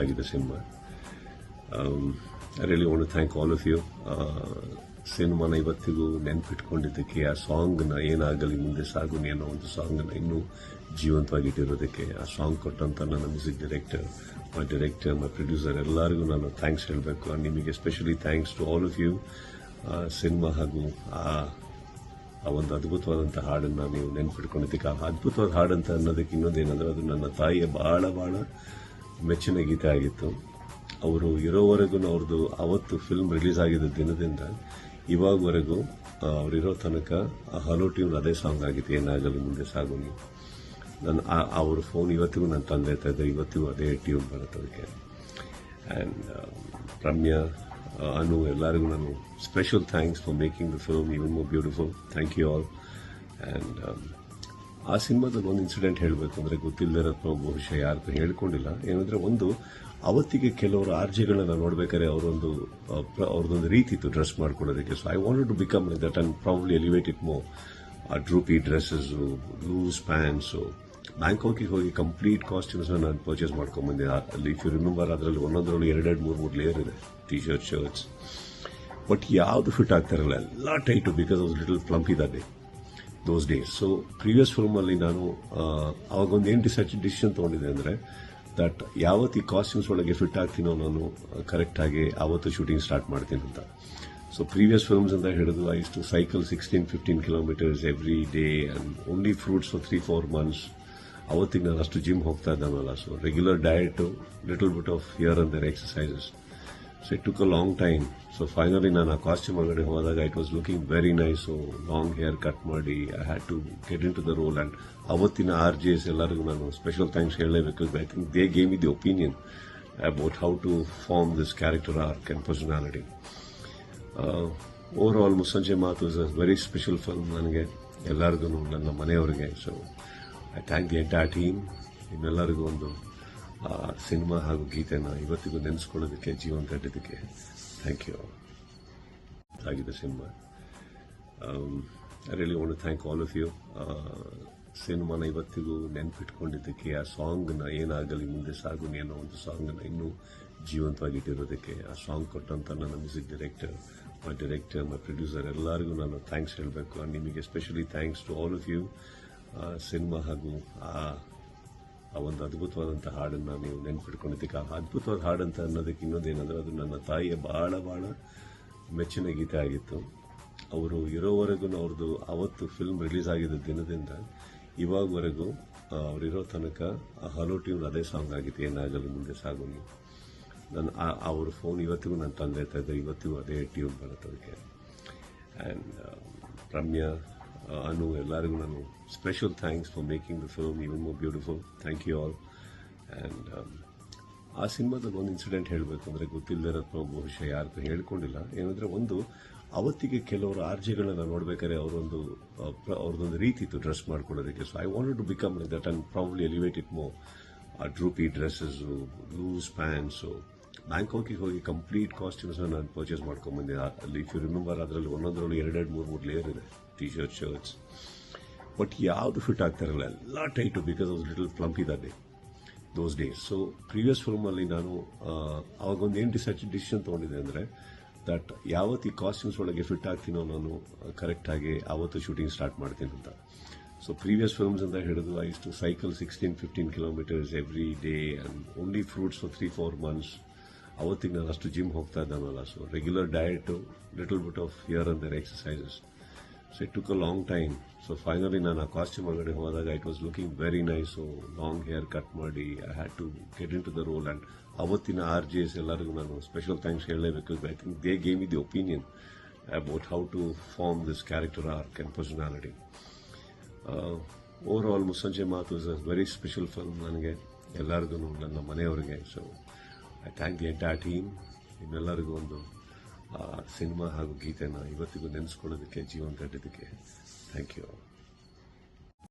ಆಗಿದೆ cinema I really want thank all of you ಸಿನಿಮಾನ ಇವತ್ತಿಗೂ ನೆನ್ಪಿಟ್ಕೊಂಡಿದ್ದಕ್ಕೆ, ಆ ಸಾಂಗ್ನ ಏನಾಗಲಿ ಮುಂದೆ ಸಾಗುನಿ ಅನ್ನೋ ಒಂದು ಸಾಂಗನ್ನು ಇನ್ನೂ ಜೀವಂತವಾಗಿಟ್ಟಿರೋದಕ್ಕೆ, ಆ ಸಾಂಗ್ ಕೊಟ್ಟಂತ ನನ್ನ music director my director my producer ಎಲ್ಲರಿಗೂ ನಾನು ಥ್ಯಾಂಕ್ಸ್ ಹೇಳಬೇಕು. ನಿಮಗೆ especially thanks to all of you cinema ಹಾಗೂ ಆ ಆ ಒಂದು ಅದ್ಭುತವಾದಂಥ ಹಾಡನ್ನು ನೀವು ನೆನ್ಪಿಟ್ಕೊಂಡಿದ್ದಕ್ಕೆ, ಆ ಅದ್ಭುತವಾದ ಹಾಡು ಅಂತ ಅನ್ನೋದಕ್ಕೆ ಇನ್ನೊಂದೇನಂದ್ರೆ ಅದು ನನ್ನ ತಾಯಿಯ ಭಾಳ ಬಹಳ ಮೆಚ್ಚಿನ ಗೀತೆ ಆಗಿತ್ತು. ಅವರು ಇರೋವರೆಗೂ ಅವ್ರದ್ದು ಅವತ್ತು ಫಿಲ್ಮ್ ರಿಲೀಸ್ ಆಗಿದ್ದ ದಿನದಿಂದ ಇವಾಗವರೆಗೂ ಅವರಿರೋ ತನಕ ಹಲೋ ಟ್ಯೂನ್ ಅದೇ ಸಾಂಗ್ ಆಗಿತ್ತು, ಏನಾಗಲಿ ಮುಂದೆ ಸಾಗುನಿ ನನ್ನ ಅವ್ರ ಫೋನ್ ಇವತ್ತಿಗೂ ನಾನು ತಂದೆ ಇದ್ದೆ ಇವತ್ತಿಗೂ ಅದೇ ಟ್ಯೂನ್ ಬರುತ್ತೆ ಅದಕ್ಕೆ. ಆ್ಯಂಡ್ ರಮ್ಯಾ ಅನು ಎಲ್ಲರಿಗೂ ನಾನು special thanks for making the film even more beautiful thank you all and ಆ ಸಿನಿಮಾದಲ್ಲಿ ಒಂದು ಇನ್ಸಿಡೆಂಟ್ ಹೇಳಬೇಕು ಅಂದರೆ ಗೊತ್ತಿಲ್ಲದೆ ಬಹುಶಃ ಯಾರು ಹೇಳ್ಕೊಂಡಿಲ್ಲ. ಏನಂದ್ರೆ ಒಂದು, ಅವತ್ತಿಗೆ ಕೆಲವರು ಆರ್ಜಿಗಳನ್ನ ನೋಡಬೇಕಾದ್ರೆ ಅವರೊಂದು ಅವ್ರದ್ದೊಂದು ರೀತಿ ಇತ್ತು ಡ್ರೆಸ್ ಮಾಡ್ಕೊಳ್ಳೋದಕ್ಕೆ. So I wanted to become that and probably elevate it more a droopy dresses loose pants ಬ್ಯಾಂಕಾಕಿಗೆ ಹೋಗಿ ಕಂಪ್ಲೀಟ್ ಕಾಸ್ಟ್ಯೂಮ್ಸ್ನ ನಾನು ಪರ್ಚೇಸ್ ಮಾಡ್ಕೊಂಡ್ಬಂದೆ ಅಲ್ಲಿ ಇಫ್ ಯು ರಿಮೆಂಬರ್ ಅದರಲ್ಲಿ ಒಂದೊಂದರಲ್ಲಿ ಎರಡೆರಡು, ಮೂರು ಮೂರು ಲೇಯರ್ ಇದೆ. ಟಿ ಶರ್ಟ್ ಶರ್ಟ್ಸ್ ಬಟ್ ಯಾವುದು ಫಿಟ್ ಆಗ್ತಾ ಇರಲ್ಲ, ಎಲ್ಲ tight because of little plump ಇದ್ದಾರೆ ದೋಸ್ ಡೇಸ್ ಸೊ ಪ್ರೀವಿಯಸ್ ಫಿಲ್ಮಲ್ಲಿ ನಾನು ಅವಾಗೊಂದು ಏನು ಡಿಸೈಡ್ ಡಿಸಿಷನ್ ತೊಗೊಂಡಿದ್ದೆ ಅಂದರೆ ದಟ್ ಯಾವತ್ತು ಈ ಕಾಸ್ಟ್ಯೂಮ್ಸ್ ಒಳಗೆ ಫಿಟ್ ಆಗ್ತೀನೋ ನಾನು ಕರೆಕ್ಟಾಗಿ ಆವತ್ತು ಶೂಟಿಂಗ್ ಸ್ಟಾರ್ಟ್ ಮಾಡ್ತೀನಿ ಅಂತ. ಸೊ ಪ್ರೀವಿಯಸ್ ಫಿಲ್ಮ್ಸ್ ಅಂತ ಹಿಡಿದು I cycle sixteen fifteen kilometres every day and only fruits for three four months ಅವತ್ತಿಗೆ ನಾನು ಅಷ್ಟು ಜಿಮ್ ಹೋಗ್ತಾ ಇದ್ದಾನಲ್ಲ so regular diet little bit of here and there exercises so it took a long time so finally ನಾನು ಆ costume ಒಳಗಡೆ ಹೋದಾಗ it was looking very nice long hair cut ಮಾಡಿ I had to get into the role and ಅವತ್ತಿನ R J S ಎಲ್ಲರಿಗೂ ನಾನು special thanks ಹೇಳಲೇಬೇಕು. I think they gave the opinion about how to form this character arc and personality overall Mussanje Maathu is a very special film ನನಗೆ, ಎಲ್ಲರಿಗೂ ನನ್ನ ಮನೆಯವರಿಗೆ. So I thank the entire team ನಿಮ್ಮೆಲ್ಲರಿಗೂ ಒಂದು cinema ಹಾಗೂ ಗೀತೆನ ಇವತ್ತಿಗೂ ನೆನೆಸ್ಕೊಳ್ಳೋದಕ್ಕೆ, ಜೀವನ ಕಟ್ಟಿದ್ದಕ್ಕೆ ಥ್ಯಾಂಕ್ ಯು ಆಗಿದೆ cinema. I really thank all of you ಸಿನಿಮಾನ ಇವತ್ತಿಗೂ ನೆನ್ಪಿಟ್ಕೊಂಡಿದ್ದಕ್ಕೆ, ಆ ಸಾಂಗ್ನ ಏನಾಗಲಿ ಮುಂದೆ ಸಾಗು ಅನ್ನೋ ಒಂದು ಸಾಂಗ್ನ ಇನ್ನೂ ಜೀವಂತವಾಗಿಟ್ಟಿರೋದಕ್ಕೆ ಆ ಸಾಂಗ್ ಕೊಟ್ಟಂತ ನನ್ನ music director my director my producer ಎಲ್ಲರಿಗೂ ನಾನು ಥ್ಯಾಂಕ್ಸ್ ಹೇಳಬೇಕು. ನಿಮಗೆ especially thanks to all of you cinema ಹಾಗೂ ಆ ಆ ಒಂದು ಅದ್ಭುತವಾದಂಥ ಹಾಡನ್ನು ನೀವು ನೆನ್ಪಿಟ್ಕೊಂಡಿದ್ದಕ್ಕೆ ಆ ಅದ್ಭುತವಾದ ಹಾಡು ಅಂತ ಅನ್ನೋದಕ್ಕೆ ಇನ್ನೊಂದೇನಂದ್ರೆ ಅದು ನನ್ನ ತಾಯಿಯ ಬಹಳ ಬಹಳ ಮೆಚ್ಚಿನ ಗೀತೆ ಆಗಿತ್ತು. ಅವರು ಇರೋವರೆಗೂ ಅವ್ರದ್ದು ಅವತ್ತು ಫಿಲ್ಮ್ ರಿಲೀಸ್ ಆಗಿದ್ದ ದಿನದಿಂದ ಇವಾಗವರೆಗೂ ಅವರಿರೋ ತನಕ ಆ ಹಲೋ ಟ್ಯೂನ್ ಅದೇ ಸಾಂಗ್ ಆಗಿತ್ತು, ಏನಾಗಲಿ ಮುಂದೆ ಸಾಗುನಿ. ನನ್ನ ಅವ್ರ ಫೋನ್ ಇವತ್ತಿಗೂ ನಾನು ತಂದೆ ಇದ್ದೆ ಇವತ್ತಿಗೂ ಅದೇ ಟ್ಯೂನ್ ಬರುತ್ತೆ ಅದಕ್ಕೆ. ಆ್ಯಂಡ್ ರಮ್ಯಾ ಅನು ಎಲ್ಲರಿಗೂ ನಾನು special thanks for making the film even more beautiful thank you all and ಆ ಸಿನಿಮಾದಲ್ಲಿ ಒಂದು ಇನ್ಸಿಡೆಂಟ್ ಹೇಳಬೇಕು ಅಂದರೆ ಗೊತ್ತಿಲ್ಲದೆ ಬಹುಶಃ ಯಾರಿಗೂ ಹೇಳ್ಕೊಂಡಿಲ್ಲ. ಏನಂದರೆ ಒಂದು ಅವತ್ತಿಗೆ ಕೆಲವರು ಆರ್ಜಿಗಳನ್ನ ನೋಡ್ಬೇಕಾದ್ರೆ ಅವರೊಂದು ಅವ್ರದ್ದೊಂದು ರೀತಿ ಇತ್ತು ಡ್ರೆಸ್ ಮಾಡ್ಕೊಳ್ಳೋದಕ್ಕೆ. So I wanted to become like that and probably elevate it more a droopy dresses loose pants ಬ್ಯಾಂಕಾಕಿಗೆ ಹೋಗಿ ಕಂಪ್ಲೀಟ್ ಕಾಸ್ಟ್ಯೂಮ್ಸ್ನ ನಾನು ಪರ್ಚೇಸ್ ಮಾಡ್ಕೊಂಡ್ಬಂದೆ ಅಲ್ಲಿ ಇಫ್ ಯು ರಿಮೆಂಬರ್ ಅದರಲ್ಲಿ ಒಂದೊಂದರಲ್ಲಿ ಎರಡೆರಡು, ಮೂರು ಮೂರು ಲೇಯರ್ ಇದೆ. ಟಿ ಶರ್ಟ್ ಶರ್ಟ್ಸ್ ಬಟ್ ಯಾವುದು ಫಿಟ್ ಆಗ್ತಾ ಇರಲ್ಲ, ಎಲ್ಲ tight because of little plump ಇದ್ದಾರೆ ದೋಸ್ ಡೇಸ್ ಸೊ ಪ್ರೀವಿಯಸ್ ಫಿಲ್ಮಲ್ಲಿ ನಾನು ಅವಾಗ ಒಂದು ಏನು ಡಿಸೈಡ್ ಡಿಸಿಷನ್ ತೊಗೊಂಡಿದ್ದೆ ಅಂದರೆ ದಟ್ ಯಾವತ್ತು ಈ ಕಾಸ್ಟ್ಯೂಮ್ಸ್ ಒಳಗೆ ಫಿಟ್ ಆಗ್ತೀನೋ ನಾನು ಕರೆಕ್ಟಾಗಿ ಆವತ್ತು ಶೂಟಿಂಗ್ ಸ್ಟಾರ್ಟ್ ಮಾಡ್ತೀನಿ ಅಂತ. ಸೊ ಪ್ರೀವಿಯಸ್ ಫಿಲ್ಮ್ಸ್ ಅಂತ ಹಿಡಿದು I to cycle sixteen fifteen kilometres every day and only fruits for three four months ಅವತ್ತಿಗೆ ನಾನು ಅಷ್ಟು ಜಿಮ್ ಹೋಗ್ತಾ ಇದ್ದಾನಲ್ಲ so regular diet little bit of here and there exercises so it took a long time so finally ನಾನು ಆ costume ಒಳಗಡೆ ಹೋದಾಗ it was looking very nice so long hair cut ಮಾಡಿ I had to get into the role and ಅವತ್ತಿನ R G S ಎಲ್ಲರಿಗೂ ನಾನು special thanks ಹೇಳಲೇಬೇಕು. I think they gave the opinion about how to form this character arc and personality overall Mussanje Maathu is a very special film ನನಗೆ ಎಲ್ಲರಿಗೂ ನನ್ನ ಮನೆಯವರಿಗೆ so I thank the entire team ನಿಮ್ಮೆಲ್ಲರಿಗೂ ಒಂದು cinema ಹಾಗೂ ಗೀತೆನ ಇವತ್ತಿಗೂ ನೆನೆಸ್ಕೊಳ್ಳೋದಕ್ಕೆ, ಜೀವನ ಕಟ್ಟಿದ್ದಕ್ಕೆ ಥ್ಯಾಂಕ್ ಯು